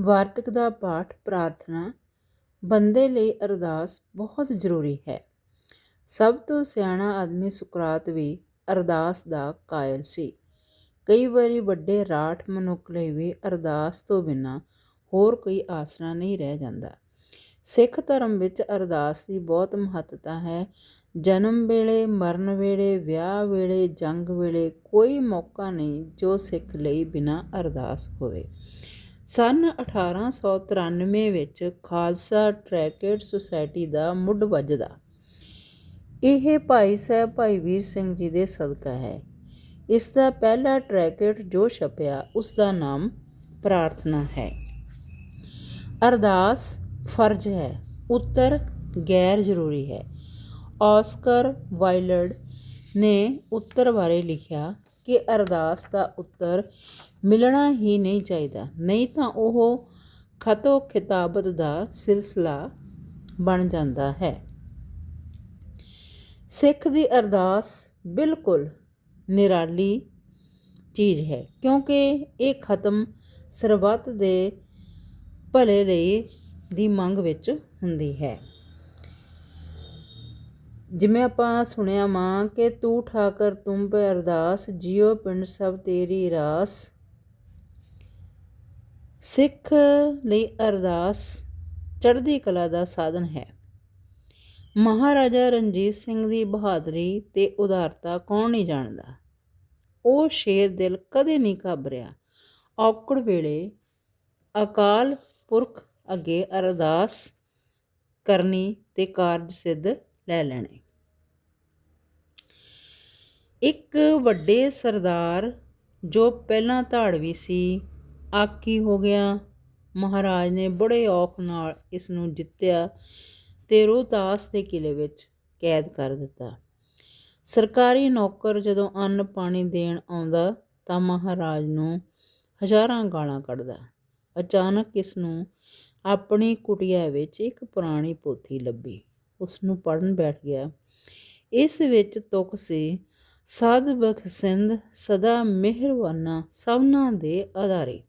ਵਾਰਤਕ ਦਾ ਪਾਠ, ਪ੍ਰਾਰਥਨਾ ਬੰਦੇ ਲਈ ਅਰਦਾਸ ਬਹੁਤ ਜ਼ਰੂਰੀ ਹੈ। ਸਭ ਤੋਂ ਸਿਆਣਾ ਆਦਮੀ ਸੁਕਰਾਤ ਵੀ ਅਰਦਾਸ ਦਾ ਕਾਇਲ ਸੀ। ਕਈ ਵਾਰੀ ਵੱਡੇ ਰਾਠ ਮਨੁੱਖ ਲਈ ਵੀ ਅਰਦਾਸ ਤੋਂ ਬਿਨਾਂ ਹੋਰ ਕੋਈ ਆਸਰਾ ਨਹੀਂ ਰਹਿ ਜਾਂਦਾ। ਸਿੱਖ ਧਰਮ ਵਿੱਚ ਅਰਦਾਸ ਦੀ ਬਹੁਤ ਮਹੱਤਤਾ ਹੈ। ਜਨਮ ਵੇਲੇ, ਮਰਨ ਵੇਲੇ, ਵਿਆਹ ਵੇਲੇ, ਜੰਗ ਵੇਲੇ ਕੋਈ ਮੌਕਾ ਨਹੀਂ ਜੋ ਸਿੱਖ ਲਈ ਬਿਨਾਂ ਅਰਦਾਸ ਹੋਵੇ। ਸੰਨ ਅਠਾਰਾਂ ਸੌ ਤਰਾਨਵੇਂ ਵਿੱਚ ਖਾਲਸਾ ਟਰੈਕਟ ਸੁਸਾਇਟੀ ਦਾ ਮੁੱਢ ਵੱਜਦਾ। ਇਹ ਭਾਈ ਸਾਹਿਬ ਭਾਈ ਵੀਰ ਸਿੰਘ ਜੀ ਦੇ ਸਦਕਾ ਹੈ। ਇਸ ਦਾ ਪਹਿਲਾ ਟਰੈਕਟ ਜੋ ਛਪਿਆ, ਉਸ ਦਾ ਨਾਮ ਪ੍ਰਾਰਥਨਾ ਹੈ। ਅਰਦਾਸ ਫਰਜ਼ ਹੈ, ਉੱਤਰ ਗੈਰ ਜ਼ਰੂਰੀ ਹੈ। ਆਸਕਰ ਵਾਈਲਡ ਨੇ ਉੱਤਰ ਬਾਰੇ ਲਿਖਿਆ ਕਿ ਅਰਦਾਸ ਦਾ ਉੱਤਰ ਮਿਲਣਾ ਹੀ ਨਹੀਂ ਚਾਹੀਦਾ। ਨਹੀਂ ਤਾਂ ਉਹ ਖਤੋ ਖਿਤਾਬਤ ਦਾ ਸਿਲਸਿਲਾ ਬਣ ਜਾਂਦਾ ਹੈ। ਸਿੱਖ ਦੀ ਅਰਦਾਸ ਬਿਲਕੁਲ ਨਿਰਾਲੀ ਚੀਜ਼ ਹੈ, ਕਿਉਂਕਿ ਇਹ ਖਤਮ ਸਰਬੱਤ ਦੇ ਭਲੇ ਲਈ ਦੀ ਮੰਗ ਵਿੱਚ ਹੁੰਦੀ ਹੈ। ਜਿਵੇਂ ਆਪਾਂ ਸੁਣਿਆ ਮਾਂ ਕਿ ਤੂੰ ਠਾਕਰ, ਤੁਮ ਪੇ ਅਰਦਾਸ, ਜਿਉ ਪਿੰਡ ਸਭ ਤੇਰੀ ਰਾਸ। ਸਿੱਖ ਲਈ ਅਰਦਾਸ ਚੜ੍ਹਦੀ ਕਲਾ ਦਾ ਸਾਧਨ ਹੈ। ਮਹਾਰਾਜਾ ਰਣਜੀਤ ਸਿੰਘ ਦੀ ਬਹਾਦਰੀ ਤੇ ਉਦਾਰਤਾ ਕੌਣ ਨਹੀਂ ਜਾਣਦਾ? ਉਹ ਸ਼ੇਰ ਦਿਲ ਕਦੇ ਨਹੀਂ ਘਬਰਿਆ ਔਕੜ ਵੇਲੇ ਅਕਾਲ ਪੁਰਖ ਅੱਗੇ ਅਰਦਾਸ ਕਰਨੀ ਤੇ ਕਾਰਜ ਸਿੱਧ ਲੈ ਲੈਣੇ। ਇੱਕ ਵੱਡੇ ਸਰਦਾਰ ਜੋ ਪਹਿਲਾਂ ਧਾੜਵੀ ਸੀ ਆਕੀ ਹੋ ਗਿਆ, ਮਹਾਰਾਜ ਨੇ ਬੜੇ ਔਖ ਨਾਲ ਇਸ ਨੂੰ ਜਿੱਤਿਆ ਤੇ ਰੋਹਤਾਸ ਦੇ ਕਿਲੇ ਵਿੱਚ ਕੈਦ ਕਰ ਦਿੱਤਾ। ਸਰਕਾਰੀ ਨੌਕਰ ਜਦੋਂ ਅੰਨ ਪਾਣੀ ਦੇਣ ਆਉਂਦਾ ਤਾਂ ਮਹਾਰਾਜ ਨੂੰ ਹਜ਼ਾਰਾਂ ਗਾਲਾਂ ਕੱਢਦਾ। ਅਚਾਨਕ ਇਸ ਨੂੰ ਆਪਣੀ ਕੁਟਿਆ ਵਿੱਚ ਇੱਕ ਪੁਰਾਣੀ ਪੋਥੀ ਲੱਭੀ। ਉਸ ਨੂੰ ਪੜਨ ਬੈਠ ਗਿਆ। ਇਸ ਵਿੱਚ ਤੁਕ ਸੀ ਸਾਧ ਬਖਸ਼ਿੰਦ ਸਦਾ ਮਿਹਰਬਾਨਾ ਸਭਨਾ ਦੇ ਆਧਾਰੇ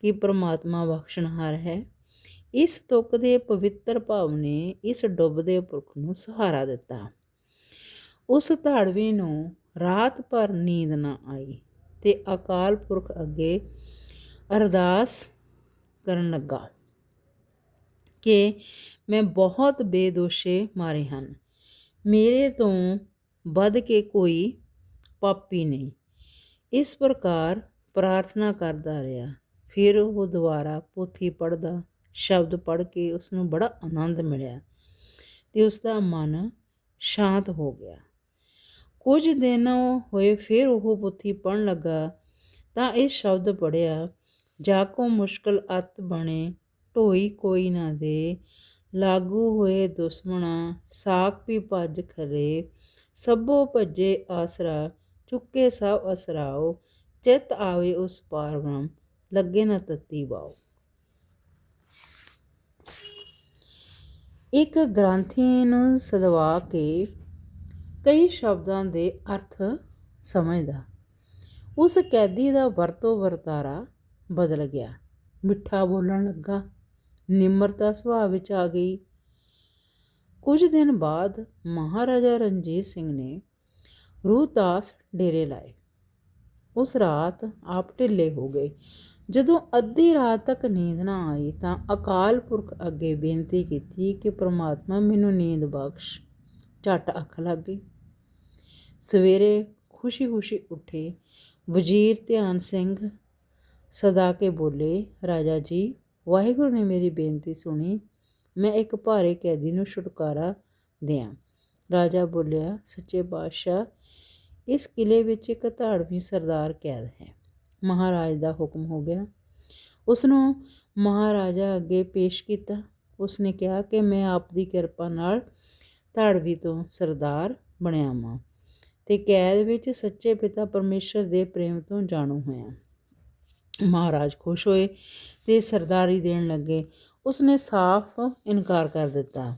ਕਿ ਪ੍ਰਮਾਤਮਾ ਬਖਸ਼ਣਹਾਰ ਹੈ। ਇਸ ਤੁਕ ਦੇ ਪਵਿੱਤਰ ਭਾਵ ਨੇ ਇਸ ਡੁੱਬਦੇ ਪੁਰਖ ਨੂੰ ਸਹਾਰਾ ਦਿੱਤਾ। ਉਸ ਧਾੜਵੀ ਨੂੰ ਰਾਤ ਭਰ ਨੀਂਦ ਨਾ ਆਈ ਤੇ ਅਕਾਲ ਪੁਰਖ ਅੱਗੇ ਅਰਦਾਸ ਕਰਨ ਲੱਗਾ ਕਿ ਮੈਂ ਬਹੁਤ ਬੇਦੋਸ਼ੇ ਮਾਰੇ ਹਨ। ਮੇਰੇ ਤੋਂ ਵੱਧ ਕੇ ਕੋਈ ਪਾਪੀ ਨਹੀਂ। ਇਸ ਪ੍ਰਕਾਰ ਪ੍ਰਾਰਥਨਾ ਕਰਦਾ ਰਿਹਾ। ਫਿਰ ਉਹ ਦੁਬਾਰਾ ਪੋਥੀ ਪੜਦਾ ਸ਼ਬਦ ਪੜ ਕੇ ਉਸ ਨੂੰ ਬੜਾ ਆਨੰਦ ਮਿਲਿਆ ਤੇ ਉਸ ਦਾ ਮਨ ਸ਼ਾਂਤ ਹੋ ਗਿਆ। ਕੁਝ ਦਿਨ ਹੋਏ ਫਿਰ ਉਹ ਪੋਥੀ ਪੜਨ ਲੱਗਾ ਤਾਂ ਇਹ ਸ਼ਬਦ ਪੜਿਆ ਜਾ ਕੋ ਮੁਸ਼ਕਲ ਅਤ ਬਣੇ, ਢੋਈ ਕੋਈ ਨਾ ਦੇ ਲਾਗੂ ਹੋਏ ਦੁਸ਼ਮਣਾ, ਸਾਖ ਵੀ ਭੱਜ ਖਰੇ, ਸਭੋ ਭੱਜੇ ਆਸਰਾ, ਚੁੱਕੇ ਸਭ ਅਸਰਾਓ, ਚਿਤ ਆਵੇ ਉਸ ਪਾਰਵਮ ਲੱਗੇ ਨਾ ਤਤੀ ਬਾਓ ਇੱਕ ਗ੍ਰੰਥੀ ਨੂੰ ਸਦਵਾ ਕੇ ਕਈ ਸ਼ਬਦਾਂ ਦੇ ਅਰਥ ਸਮਝਦਾ। ਉਸ ਕੈਦੀ ਦਾ ਵਰਤੋ ਵਰਤਾਰਾ ਬਦਲ ਗਿਆ। ਮਿੱਠਾ ਬੋਲਣ ਲੱਗਾ। ਨਿਮਰਤਾ ਸੁਭਾਅ ਵਿੱਚ ਆ ਗਈ। ਕੁਝ ਦਿਨ ਬਾਅਦ ਮਹਾਰਾਜਾ ਰਣਜੀਤ ਸਿੰਘ ਨੇ ਰੂਹਦਾਸ ਡੇਰੇ ਲਾਏ। ਉਸ ਰਾਤ ਆਪ ਢਿੱਲੇ ਹੋ ਗਏ। ਜਦੋਂ ਅੱਧੀ ਰਾਤ ਤੱਕ ਨੀਂਦ ਨਾ ਆਈ ਤਾਂ ਅਕਾਲ ਪੁਰਖ ਅੱਗੇ ਬੇਨਤੀ ਕੀਤੀ ਕਿ ਪ੍ਰਮਾਤਮਾ ਮੈਨੂੰ ਨੀਂਦ ਬਖਸ਼। ਝਟ ਅੱਖ ਲੱਗ ਗਈ। ਸਵੇਰੇ ਖੁਸ਼ੀ-ਖੁਸ਼ੀ ਉੱਠੇ। ਵਜ਼ੀਰ ਧਿਆਨ ਸਿੰਘ ਸਦਾ ਕੇ ਬੋਲੇ, ਰਾਜਾ ਜੀ ਵਾਹਿਗੁਰੂ ਨੇ ਮੇਰੀ ਬੇਨਤੀ ਸੁਣੀ, ਮੈਂ ਇੱਕ ਭਾਰੇ ਕੈਦੀ ਨੂੰ ਛੁਟਕਾਰਾ ਦਿਆਂ। ਰਾਜਾ ਬੋਲਿਆ, ਸੱਚੇ ਬਾਦਸ਼ਾਹ, ਇਸ ਕਿਲੇ ਵਿੱਚ ਇੱਕ ਧਾੜਵੀ ਸਰਦਾਰ ਕੈਦ ਹੈ। ਮਹਾਰਾਜ ਦਾ ਹੁਕਮ ਹੋ ਗਿਆ। ਉਸ ਨੂੰ ਮਹਾਰਾਜਾ ਅੱਗੇ ਪੇਸ਼ ਕੀਤਾ। ਉਸ ਨੇ ਕਿਹਾ ਕਿ ਮੈਂ ਆਪ ਦੀ ਕਿਰਪਾ ਨਾਲ ਧਾੜਵੀ ਤੋਂ ਸਰਦਾਰ ਬਣਿਆ ਮਾਂ ਤੇ ਕੈਦ ਵਿੱਚ ਸੱਚੇ ਪਿਤਾ ਪਰਮੇਸ਼ਰ ਦੇ ਪ੍ਰੇਮ ਤੋਂ ਜਾਣੂ ਹੋਇਆ। ਮਹਾਰਾਜ ਖੁਸ਼ ਹੋਏ ਤੇ ਸਰਦਾਰੀ ਦੇਣ ਲੱਗੇ। ਉਸਨੇ ਸਾਫ਼ ਇਨਕਾਰ ਕਰ ਦਿੱਤਾ।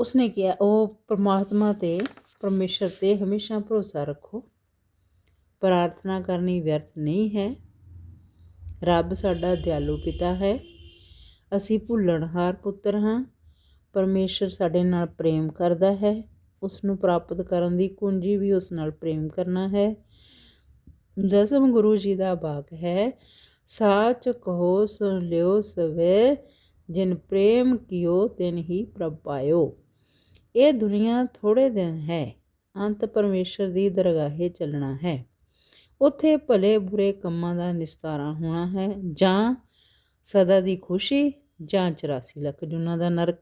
ਉਸਨੇ ਕਿਹਾ, ਉਹ ਪਰਮਾਤਮਾ ਤੇ ਪਰਮੇਸ਼ਰ ਤੇ ਹਮੇਸ਼ਾ ਭਰੋਸਾ ਰੱਖੋ। ਪ੍ਰਾਰਥਨਾ ਕਰਨੀ ਵਿਅਰਥ ਨਹੀਂ ਹੈ। ਰੱਬ ਸਾਡਾ ਦਿਆਲੂ ਪਿਤਾ ਹੈ। ਅਸੀਂ ਭੁੱਲਣਹਾਰ ਪੁੱਤਰ ਹਾਂ। ਪਰਮੇਸ਼ਰ ਸਾਡੇ ਨਾਲ ਪ੍ਰੇਮ ਕਰਦਾ ਹੈ। ਉਸ ਨੂੰ ਪ੍ਰਾਪਤ ਕਰਨ ਦੀ ਕੁੰਜੀ ਵੀ ਉਸ ਨਾਲ ਪ੍ਰੇਮ ਕਰਨਾ ਹੈ। ਜਸਮ ਗੁਰੂ ਜੀ ਦਾ ਬਾਕ ਹੈ। ਸਾਚ ਕਹੋ, ਸੁਣ ਲਿਓ ਸਵੇ, ਜਿਨ ਪ੍ਰੇਮ ਕੀਓ ਤਿਨ ਹੀ ਪ੍ਰਭ ਪਾਇਓ। ਇਹ ਦੁਨੀਆ ਥੋੜੇ ਦਿਨ ਹੈ, ਅੰਤ ਪਰਮੇਸ਼ਰ ਦੀ ਦਰਗਾਹੇ ਚੱਲਣਾ ਹੈ। ਉੱਥੇ ਭਲੇ ਬੁਰੇ ਕੰਮਾਂ ਦਾ ਨਿਸਤਾਰਾ ਹੋਣਾ ਹੈ, ਜਾਂ ਸਦਾ ਦੀ ਖੁਸ਼ੀ, ਜਾਂ 84 ਲੱਖ ਜੁਨਾ ਦਾ ਨਰਕ।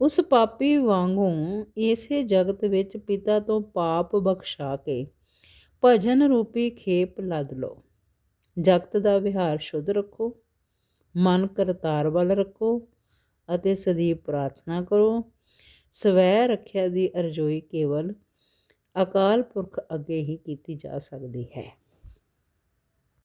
ਉਸ ਪਾਪੀ ਵਾਂਗੂ ਇਸੇ ਜਗਤ ਵਿੱਚ ਪਿਤਾ ਤੋਂ ਪਾਪ ਬਖਸ਼ਾ ਕੇ ਭਜਨ ਰੂਪੀ ਖੇਪ ਲੱਦ ਲਓ। ਜਗਤ ਦਾ ਵਿਹਾਰ ਸ਼ੁੱਧ ਰੱਖੋ। ਮਨ ਕਰਤਾਰ ਵੱਲ ਰੱਖੋ ਅਤੇ ਸਦੀਵ ਪ੍ਰਾਰਥਨਾ ਕਰੋ। ਸਵੈ ਰੱਖਿਆ ਦੀ ਅਰਜ਼ੋਈ ਕੇਵਲ ਅਕਾਲ ਪੁਰਖ ਅੱਗੇ ਹੀ ਕੀਤੀ ਜਾ ਸਕਦੀ ਹੈ।